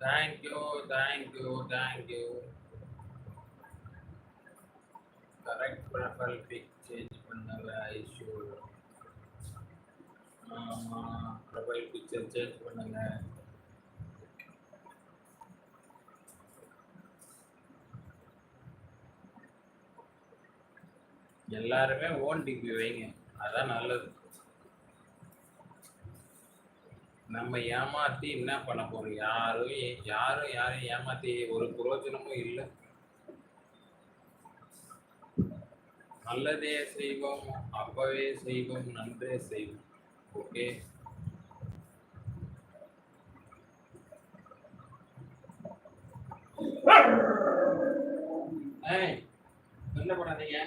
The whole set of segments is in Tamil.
Thank you thank you thank you correct profile pic change பண்ணல இஷ்யூ ஆமாம் ப்ரொஃபைல் பிக்சர் சேஞ்ச் பண்ணுங்க எல்லாருமே ஓன் டிபி வைங்க அதான் நல்லது. நம்ம ஏமாத்தி என்ன பண்ண போறோம்? யாரும் யாரும் யாரையும் ஏமாத்தி ஒரு பிரயோஜனமும் இல்லை. நல்லதே செய்வோம் அப்பவே செய்வோம் நன்றே செய்வோம். ஓகே? என்ன பண்ணாதீங்க?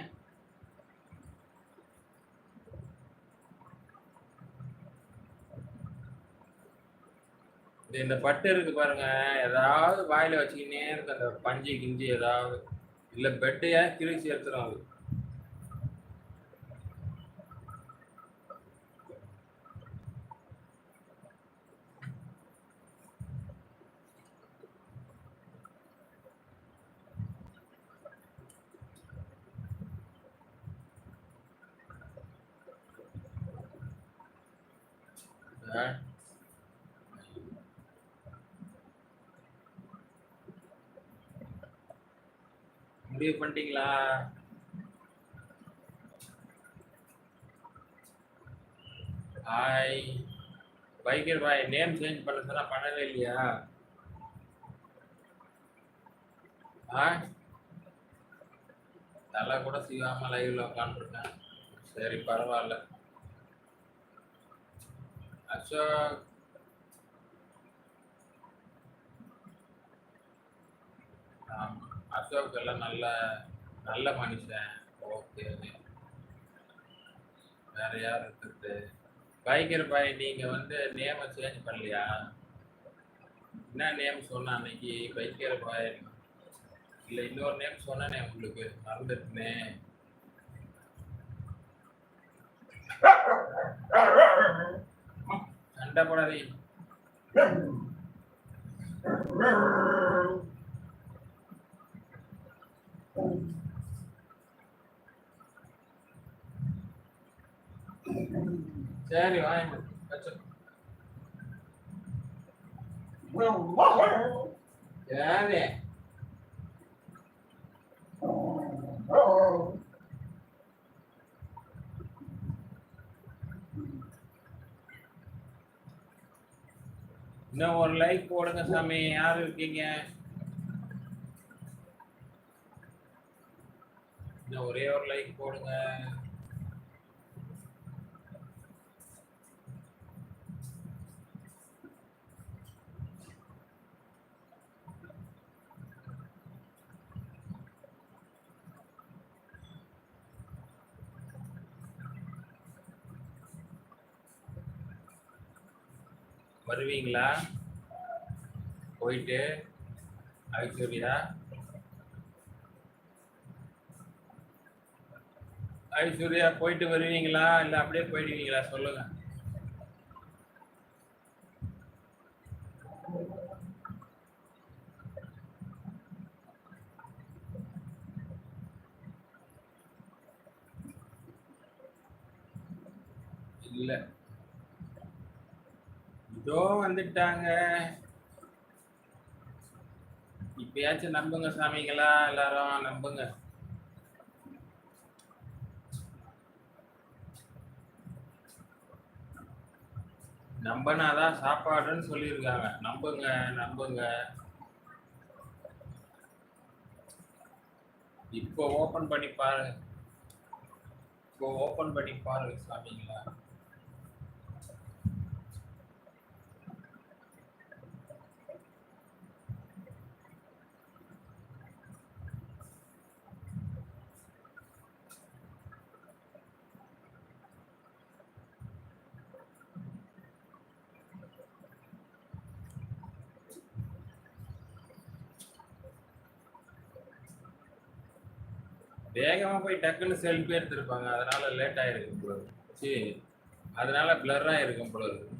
இது இந்த பட்டு இருக்கு பாருங்க. ஏதாவது வாயில வச்சுக்கினே இருக்கு அந்த பஞ்சு கிஞ்சி ஏதாவது. இல்ல பெட்டையா கிழிச்சு எடுத்துரும் அது. ஆ? முடிவு பண்ணிட்டீங்களா? Hi. Biker boy name change பண்ண சொன்னா பண்ணவே இல்லையா? ஆ தலை கூட சீவாம லைவ்ல உட்காந்துருக்கேன் சரி பரவாயில்ல. அசோக். ஆமா. அசோக் எல்லாம் நல்ல நல்ல மனுஷன். ஓகே. வேற யார் இருக்குது பைக்கர் பாய் நீங்க வந்து நேமை சேஞ்ச் பண்ணலையா? என்ன நேம் சொன்ன அன்னைக்கு பைக்கர் பாய்? இல்ல இன்னொரு நேம் சொன்னேனே உங்களுக்கு. மறந்துட்டுனே. சண்டை போடாதீங்க. சரி வாங்க. வச்சு இன்னும் ஒரு லைக் போடுங்க சாமி. யார் இருக்கீங்க? இன்னும் ஒரே ஒரு லைக் போடுங்க. வருவீங்களா? போயிட்டு ஐஸ்வர்யா ஐஸ்வர்யா போயிட்டு வருவீங்களா? இல்ல அப்படியே போயிடுவீங்களா? சொல்லுங்க. இல்லை. இதோ வந்துட்டாங்க. இப்பயாச்சும் நம்புங்க சாமிங்களா எல்லாரும் நம்புங்க. நம்பினாதான் சாப்பாடுன்னு சொல்லியிருக்காங்க. நம்புங்க நம்புங்க. இப்போ ஓப்பன் பண்ணி பாருங்க. இப்போ ஓப்பன் பண்ணி பாருங்க சாமிங்களா. வேகமாக போய் டக்குன்னு செல்ஃபி எடுத்திருப்பாங்க. அதனால லேட் ஆயிருக்கு போல சரி அதனால பிளர் ஆயிருக்கும் போல இருக்கு.